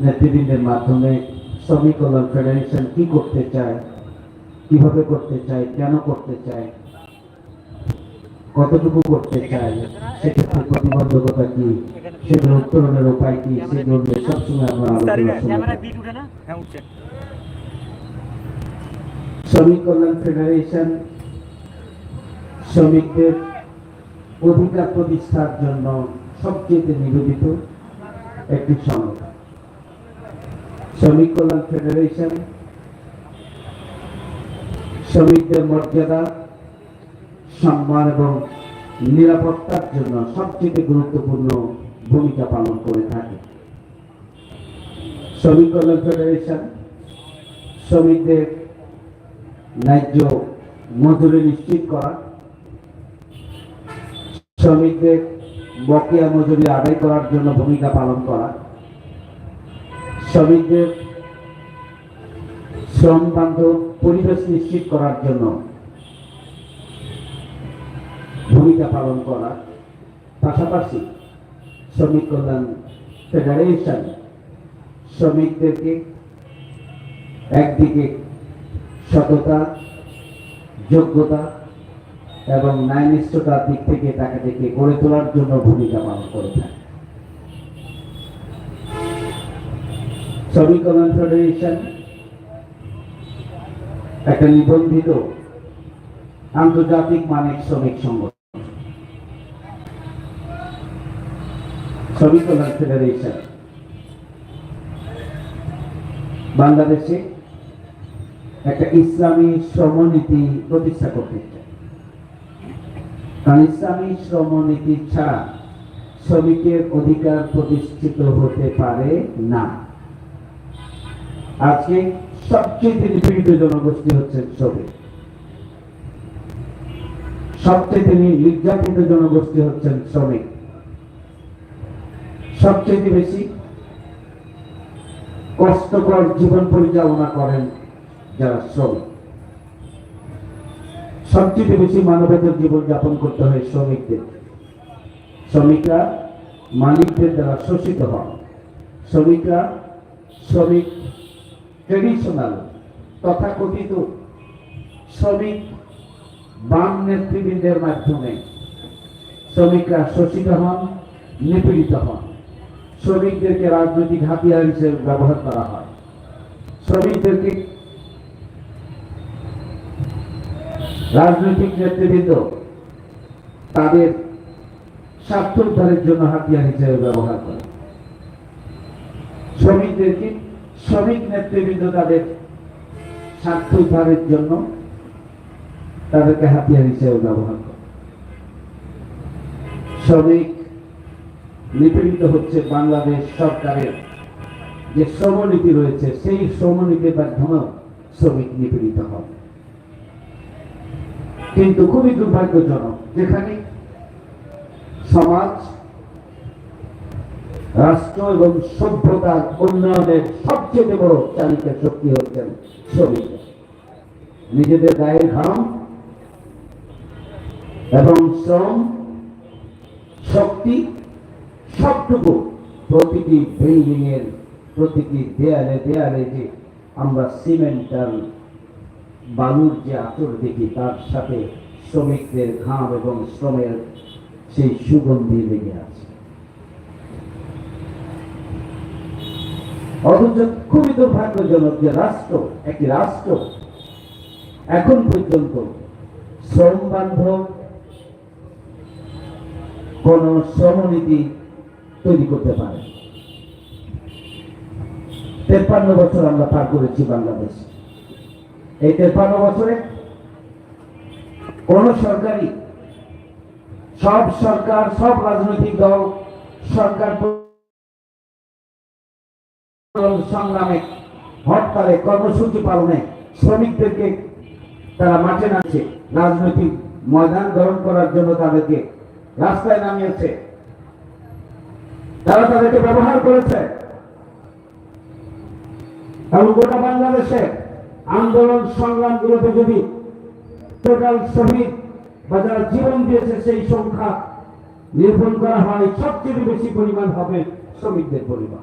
নেতৃবৃন্দের মাধ্যমে শ্রমিক কল্যাণ ফেডারেশন কি করতে চায় কীভাবে করতে চায় কেন করতে চায় কতটুকু করতে চায় সেক্ষেত্রে প্রতিবন্ধকতা কি সেগুলো উত্তরণের উপায় কি সেগুলো নিয়ে সবসময় আমরা আলোচনা হ্যাঁ শ্রমিক কল্যাণ ফেডারেশন শ্রমিকদের অধিকার প্রতিষ্ঠার জন্য সবচেয়ে নিবেদিত একটি সংগঠন শ্রমিক কল্যাণ ফেডারেশন, শ্রমিকদের মর্যাদা, সম্মান এবং নিরাপত্তার জন্য সবচেয়ে গুরুত্বপূর্ণ ভূমিকা পালন করে থাকে। শ্রমিক কল্যাণ ফেডারেশন, শ্রমিকদের ন্যায্য মজুরি নিশ্চিত করা, শ্রমিকদের বকেয়া মজুরি আদায় করার জন্য ভূমিকা পালন করা শ্রমিকদের শ্রম বান্ধব পরিবেশ নিশ্চিত করার জন্য ভূমিকা পালন করা। পাশাপাশি শ্রমিক কল্যাণ ফেডারেশন শ্রমিকদেরকে একদিকে সততা, যোগ্যতা এবং ন্যায়নিষ্ঠতার দিক থেকে তাকে থেকে গড়ে তোলার জন্য ভূমিকা পালন করে থাকে। শ্রমিক কল্যাণ ফেডারেশন একটা নিবন্ধিত আন্তর্জাতিক মানের শ্রমিক সংগঠন। শ্রমিক কল্যাণ ফেডারেশন। বাংলাদেশে একটা ইসলামী শ্রমনীতি প্রতিষ্ঠা করতে কারণ ইসলামী শ্রমনীতি ছাড়া শ্রমিকের অধিকার প্রতিষ্ঠিত হতে পারে না। আজকে সবচেয়ে নিপীড়িত জনগোষ্ঠী হচ্ছে শ্রমিক সবচেয়ে নির্যাতিত জনগোষ্ঠী হচ্ছেন শ্রমিক। সবচেয়ে বেশি কষ্টকর জীবন পরিচালনা করেন যারা শ্রমিক। সবচেয়ে বেশি মানবেতর জীবন যাপন করতে হয় শ্রমিকদের। শ্রমিকরা মালিকদের দ্বারা শোষিত হন। শ্রমিকরা শ্রমিক ট্রেডিশনাল তথাকথিত শ্রমিক বাম নেতৃবৃন্দের মাধ্যমে শ্রমিকরা শোষিত হন, নিপীড়িত হন। শ্রমিকদেরকে রাজনৈতিক হাতিয়ার হিসেবে ব্যবহার করা হয়। শ্রমিকদেরকে রাজনৈতিক নেতৃবৃন্দ তাদের স্বার্থ উদ্ধারের জন্য হাতিয়ার হিসেবে ব্যবহার করে। শ্রমিকদেরকে শ্রমিক নেতৃবৃন্দ তাদের স্বার্থ উদ্ধারের জন্য তাদেরকে হাতিয়ার হিসেবে ব্যবহার করে। শ্রমিক নিপীড়িত হচ্ছে বাংলাদেশ সরকারের যে শ্রমনীতি রয়েছে, সেই শ্রমনীতির মাধ্যমেও শ্রমিক নিপীড়িত হবে কিন্তু খুবই দুর্ভাগ্যজনক, যেখানে সমাজ রাষ্ট্র এবং সভ্যতার উন্নয়নের সবচেয়ে বড় চালিকা শক্তি হচ্ছেন শ্রমিক। নিজেদের গায়ের ঘাম এবং শ্রম, শক্তি সবটুকু প্রতিটি বিল্ডিং এর প্রতিটি দেয়ালে দেয়ালে যে আমরা সিমেন্টাল বালুর যে আচর দেখি, তার সাথে শ্রমিকদের ঘাম এবং শ্রমের সেই সুগন্ধি লেগে আছে। অথচ খুবই দুর্ভাগ্যজনক যে রাষ্ট্র, একটি রাষ্ট্র এখন পর্যন্ত শ্রম বান্ধব কোন শ্রমনীতি তৈরি করতে পারে তেপ্পান্ন বছর আমরা পার করেছি বাংলাদেশ। এই তেপ্পান্ন বছরে কোন সরকারি সব সরকার, সব রাজনৈতিক দল, সরকার সংগ্রামে হরতালে কর্মসূচি পালনে শ্রমিকদেরকে তারা মাঠে নামছে। রাজনৈতিক ময়দান গ্রহণ করার জন্য তাদেরকে রাস্তায় নামিয়েছে। তারা তাদেরকে ব্যবহার করেছে। এবং গোটা বাংলাদেশে আন্দোলন সংগ্রামগুলোতে যদি টোটাল শহীদ বা যারা জীবন দিয়েছে সেই সংখ্যা নিরূপণ করা হয়, সবচেয়ে বেশি পরিমাণ হবে শ্রমিকদের পরিমাণ